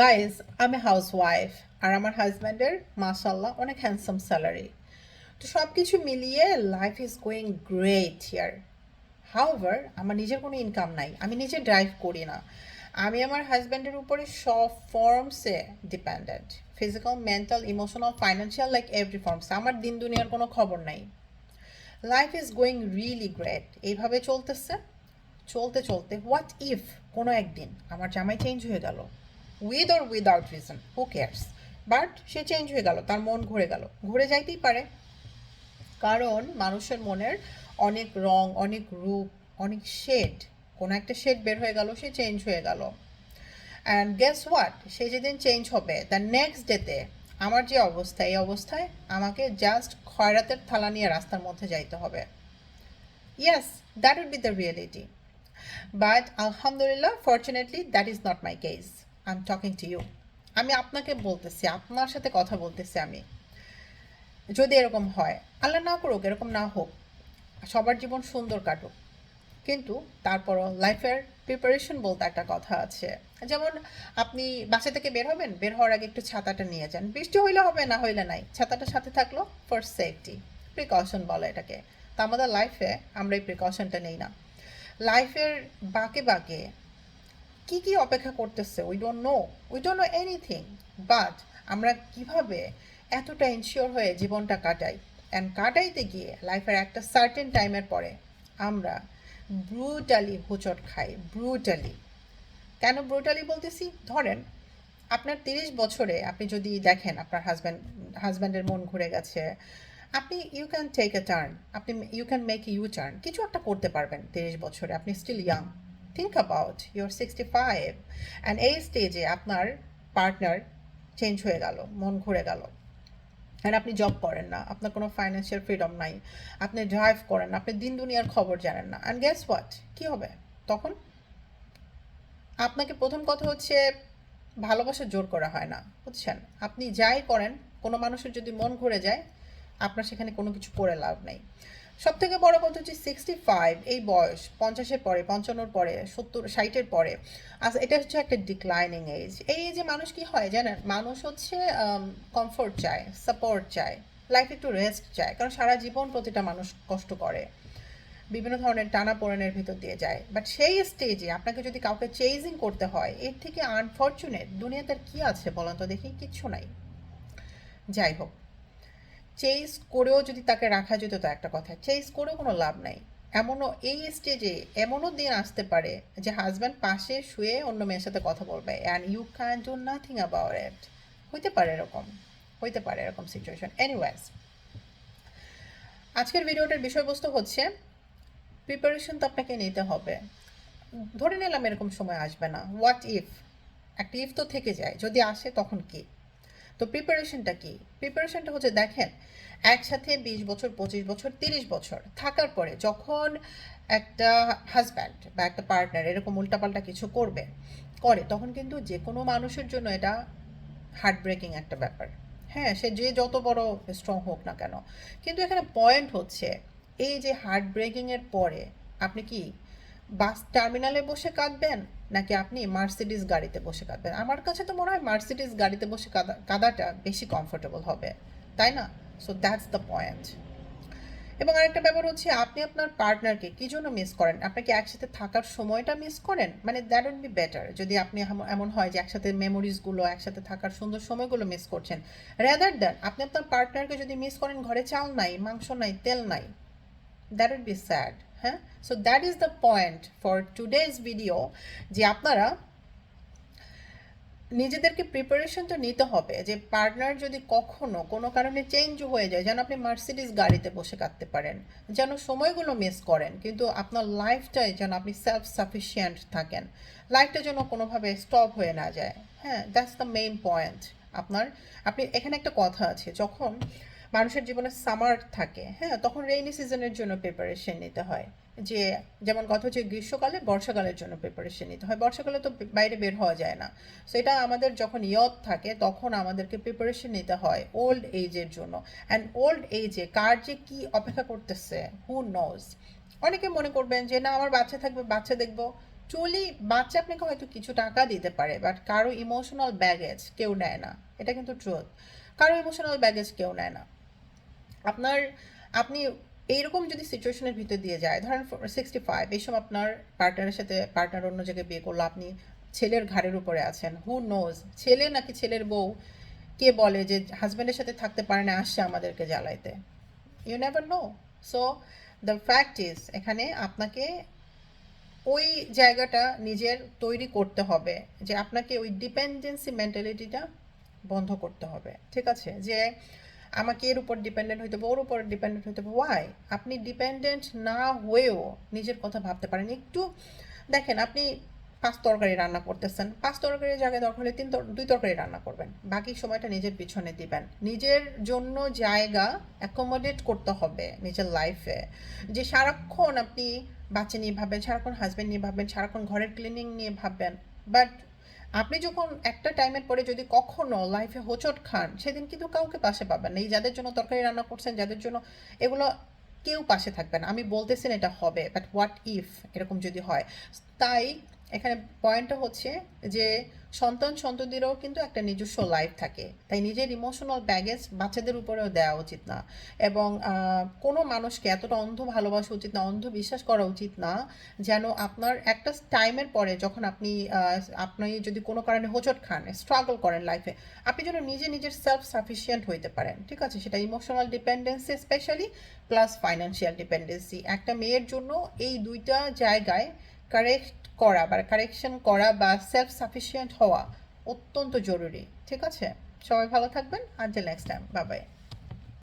Guys আমি house wife আর আমার হাজব্যান্ডের মাসাল্লাহ অনেক হ্যান্ডসাম স্যালারি তো সব কিছু মিলিয়ে life is going great here however আমার নিজের কোনো ইনকাম নাই। আমি নিজে ড্রাইভ করি না। আমি আমার হাজব্যান্ডের উপরে সব ফর্মসে dependent physical mental emotional financial like every forms আমার দিন দুনিয়ার কোনো খবর নাই। Life is going really great এইভাবে চলতেছে? চলতে চলতে হোয়াট ইফ কোনো একদিন আমার জামাই চেঞ্জ হয়ে গেল? With or without reason who cares but say change হয়ে গেল, তার মন ঘুরে গেল। ঘুরে যাইতেই পারে। কারণ মানুষের মনের অনেক রং, অনেক রূপ, অনেক শেড কোনো একটা শেড বের হয়ে গেল, সে চেঞ্জ হয়ে গেল। অ্যান্ড গেস হোয়াট সে যেদিন চেঞ্জ হবে তার নেক্সট ডেতে আমার যে অবস্থা, এই অবস্থায় আমাকে জাস্ট খয়রাতের থালা নিয়ে রাস্তার মধ্যে যাইতে হবে। Yes that would be the reality but আলহামদুলিল্লাহ fortunately that is not my case I am talking to you আমি আপনাকে বলতেছি, আপনার সাথে কথা বলতেছি আমি। যদি এরকম হয়, আল্লাহ না করুক, এরকম না হোক, সবার জীবন সুন্দর কাটুক। কিন্তু তারপরও লাইফের প্রিপারেশন বলতে একটা কথা আছে। যেমন আপনি বাসা থেকে বের হবেন, বের হওয়ার আগে একটু ছাতাটা নিয়ে যান। বৃষ্টি হইলে হবে না হইলে নাই, ছাতাটা সাথে থাকল ফর সেফটি প্রিকশন বলে এটাকে। তা আমাদের লাইফে আমরা এই প্রিকশনটা নেই না। লাইফের বাকে বাঁকে কি কি অপেক্ষা করতেছে? We don't know we don't know anything but আমরা কীভাবে এতটা ইনশিওর হয়ে জীবনটা কাটাই? অ্যান্ড কাটাইতে গিয়ে লাইফের একটা সার্টেন টাইমের পরে আমরা ব্রুটালি হোঁচট খাই। ব্রুটালি কেন ব্রুটালি বলতেছি? ধরেন, আপনার তিরিশ বছরে আপনি যদি দেখেন আপনার হাজব্যান্ড হাজব্যান্ডের মন ঘুরে গেছে, আপনি you can take a turn আপনি you can make U turn কিছু একটা করতে পারবেন তিরিশ বছরে। আপনি still young think about your sixty five and এই স্টেজে আপনার পার্টনার চেঞ্জ হয়ে গেল, মন ঘুরে গেল। আর আপনি জব করেন না, আপনার কোনো ফাইন্যান্সিয়াল ফ্রিডম নাই, আপনি ড্রাইভ করেন না, আপনি দিন দুনিয়ার খবর জানেন না। অ্যান্ড গ্যাস হোয়াট কী হবে? তখন আপনাকে প্রথম কথা হচ্ছে ভালোবাসা জোর করা হয় না, বুঝছেন? আপনি যাই করেন, কোনো মানুষের যদি মন ঘুরে যায়, আপনার সেখানে কোনো কিছু করে লাভ নেই। সব থেকে বড় কথা হচ্ছে সিক্সটি ফাইভ এই বয়স, পঞ্চাশের পরে, পঞ্চান্নর পরে, সত্তর, ষাটের পরে। আচ্ছা এটা হচ্ছে একটা ডিক্লাইনিং এজ এই এজে মানুষ কি হয় জানেন? মানুষ হচ্ছে কমফোর্ট চায় সাপোর্ট চায় লাইফ একটু রেস্ট চায়, কারণ সারা জীবন প্রতিটা মানুষ কষ্ট করে। বিভিন্ন ধরনের টানা পোড়েনের ভিতর দিয়ে যায়। বাট সেই স্টেজে আপনাকে যদি কাউকে চেজিং করতে হয়, এর থেকে আনফর্চুনেট দুনিয়াতে আর কি আছে বলেন তো দেখি, কিচ্ছু নাই। যাই হোক। চেস করেও যদি তাকে রাখা যেত তো একটা কথা। চেস করেও কোনো লাভ নাই। এমনও এই স্টেজে এমনও দিন আসতে পারে যে হাজব্যান্ড পাশে শুয়ে অন্য মেয়ের সাথে কথা বলবে। And you can do nothing about it হইতে পারে এরকম। হইতে পারে এরকম সিচুয়েশন এনিওয়েজ আজকের ভিডিওটার বিষয়বস্তু হচ্ছে প্রিপারেশন তো আপনাকে নিতে হবে। ধরে নিলাম এরকম সময় আসবে না। হোয়াট ইফ একটা ইফ তো থেকে যায়। যদি আসে তখন কি? তো প্রিপারেশনটা কি? প্রিপারেশনটা হচ্ছে দেখেন, একসাথে বিশ বছর, পঁচিশ বছর, তিরিশ বছর থাকার পরে যখন একটা হাজব্যান্ড বা একটা পার্টনার এরকম উল্টাপাল্টা কিছু করবে, করে, তখন কিন্তু যে কোনো মানুষের জন্য এটা হার্ট ব্রেকিং একটা ব্যাপার। হ্যাঁ সে যে যত বড় স্ট্রং হোক না কেন। কিন্তু এখানে পয়েন্ট হচ্ছে, এই যে হার্ট ব্রেকিংয়ের পরে আপনি কি বাস টার্মিনালে বসে কাঁদবেন? নাকি আপনি মার্সিডিস গাড়িতে বসে কাঁদবেন? আমার কাছে তো মনে হয় মার্সিডিস গাড়িতে বসে কাদা, কাদাটা বেশি কমফোর্টেবল হবে। তাই না? সো দ্যাটস দ্য পয়েন্ট এবং আরেকটা ব্যাপার হচ্ছে, আপনি আপনার পার্টনারকে কী জন্য মিস করেন? আপনাকে একসাথে থাকার সময়টা মিস করেন? মানে দ্যাট উড বি বেটার যদি আপনি এমন- এমন হয় যে একসাথে মেমোরিজগুলো একসাথে থাকার সুন্দর সময়গুলো মিস করছেন রেদার দ্যান আপনি আপনার পার্টনারকে যদি মিস করেন, ঘরে চাল নাই, মাংস নাই, তেল নাই দ্যাট উড বি স্যাড হ্যাঁ? So that is the point for today's video যে আপনারা নিজেদেরকে প্রিপারেশন তো নিতে হবে, যে পার্টনার যদি কখনো কোনো কারণে চেঞ্জ হয়ে যায়, যেন আপনি মার্সিডিস গাড়িতে বসে কাটতে পারেন, যেন সময়গুলো মিস করেন, কিন্তু আপনার লাইফটায় যেন আপনি সেলফ সাফিসিয়েন্ট থাকেন লাইফটা যেন কোনোভাবে স্টপ হয়ে না যায় হ্যাঁ? দ্যাটস দ্য মেইন পয়েন্ট আপনার, আপনি, এখানে একটা কথা আছে, যখন মানুষের জীবনে সামার থাকে হ্যাঁ? তখন রেইনি সিজনের জন্য প্রিপারেশন নিতে হয়। যে, যেমন কথা হচ্ছে গ্রীষ্মকালে, বর্ষাকালের জন্য প্রিপারেশন নিতে হয়। বর্ষাকালে তো বাইরে বের হওয়া যায় না। সো এটা আমাদের যখন ইয়ত থাকে, তখন আমাদেরকে প্রিপারেশন নিতে হয় ওল্ড এজের জন্য। অ্যান্ড ওল্ড এজে কার যে কী অপেক্ষা করতেছে হু নোজ অনেকে মনে করবেন যে, না, আমার বাচ্চা থাকবে, বাচ্চা দেখব। অ্যাকচুয়ালি বাচ্চা আপনাকে হয়তো কিছু টাকা দিতে পারে বাট কারও ইমোশনাল ব্যাগেজ কেউ নেয় না। এটা কিন্তু ট্রুথ কারও ইমোশনাল ব্যাগেজ কেউ নেয় না। আপনার, আপনি এইরকম যদি সিচুয়েশনের ভিতর দিয়ে যায়, ধরেন সিক্সটি ফাইভ এইসব আপনার পার্টনারের সাথে পার্টনার অন্য জায়গায় বিয়ে করল, আপনি ছেলের ঘাড়ের উপরে আছেন হু নোজ ছেলে নাকি ছেলের বউ, কে বলে যে হাজব্যান্ডের সাথে থাকতে পারে না, আসছে আমাদেরকে জ্বালাইতে? You never know so the fact is এখানে আপনাকে ওই জায়গাটা নিজের তৈরি করতে হবে, যে আপনাকে ওই ডিপেন্ডেন্সি মেন্টালিটিটা বন্ধ করতে হবে। ঠিক আছে? যে আমাকে এর উপর ডিপেন্ডেন্ট হইতে হবে, ওর উপর ডিপেন্ডেন্ট হইতে হবে। ওয়াই আপনি ডিপেন্ডেন্ট না হয়েও নিজের কথা ভাবতে পারেন। একটু দেখেন, আপনি পাঁচ তরকারি রান্না করতেছেন। পাঁচ তরকারির জায়গায় দরকার হলে তিন দুই তরকারি রান্না করবেন। বাকি সময়টা নিজের পিছনে দিবেন। নিজের জন্য জায়গা অ্যাকোমোডেট করতে হবে নিজের লাইফে যে সারাক্ষণ আপনি বাচ্চা নিয়ে ভাববেন, সারাক্ষণ হাজব্যান্ড নিয়ে ভাববেন, সারাক্ষণ ঘরের ক্লিনিং নিয়ে ভাববেন বাট আপনি যখন একটা টাইমের পরে যদি কখনো লাইফে হোঁচট খান, সেদিন কিন্তু কাউকে পাশে পাবেন না। এই যাদের জন্য তরকারি রান্না করছেন, যাদের জন্য এগুলো কেউ পাশে থাকবে না। আমি বলতেছি না এটা হবে বাট হোয়াট ইফ এরকম যদি হয়? তাই এখানে পয়েন্টটা হচ্ছে যে সন্তান সন্ততিরও কিন্তু একটা নিজস্ব লাইফ থাকে। তাই নিজের ইমোশনাল ব্যাগেজ বাচ্চাদের উপরেও দেওয়া উচিত না। এবং কোনো মানুষকে এতটা অন্ধ ভালোবাসা উচিত না অন্ধ বিশ্বাস করা উচিত না যেন আপনার একটা টাইমের পরে যখন আপনি আপনি যদি কোনো কারণে হোঁচট খান স্ট্রাগল করেন লাইফে আপনি যেন নিজে নিজের সেলফ সাফিসিয়েন্ট হইতে পারেন। ঠিক আছে? সেটা emotional dependency specially plus financial dependency একটা মেয়ের জন্য এই দুইটা জায়গায় কারেক্ট করা বা কারেকশন করা বা সেলফ সাফিসিয়েন্ট হওয়া অত্যন্ত জরুরি। ঠিক আছে? সবাই ভালো থাকবেন। Until next time bye bye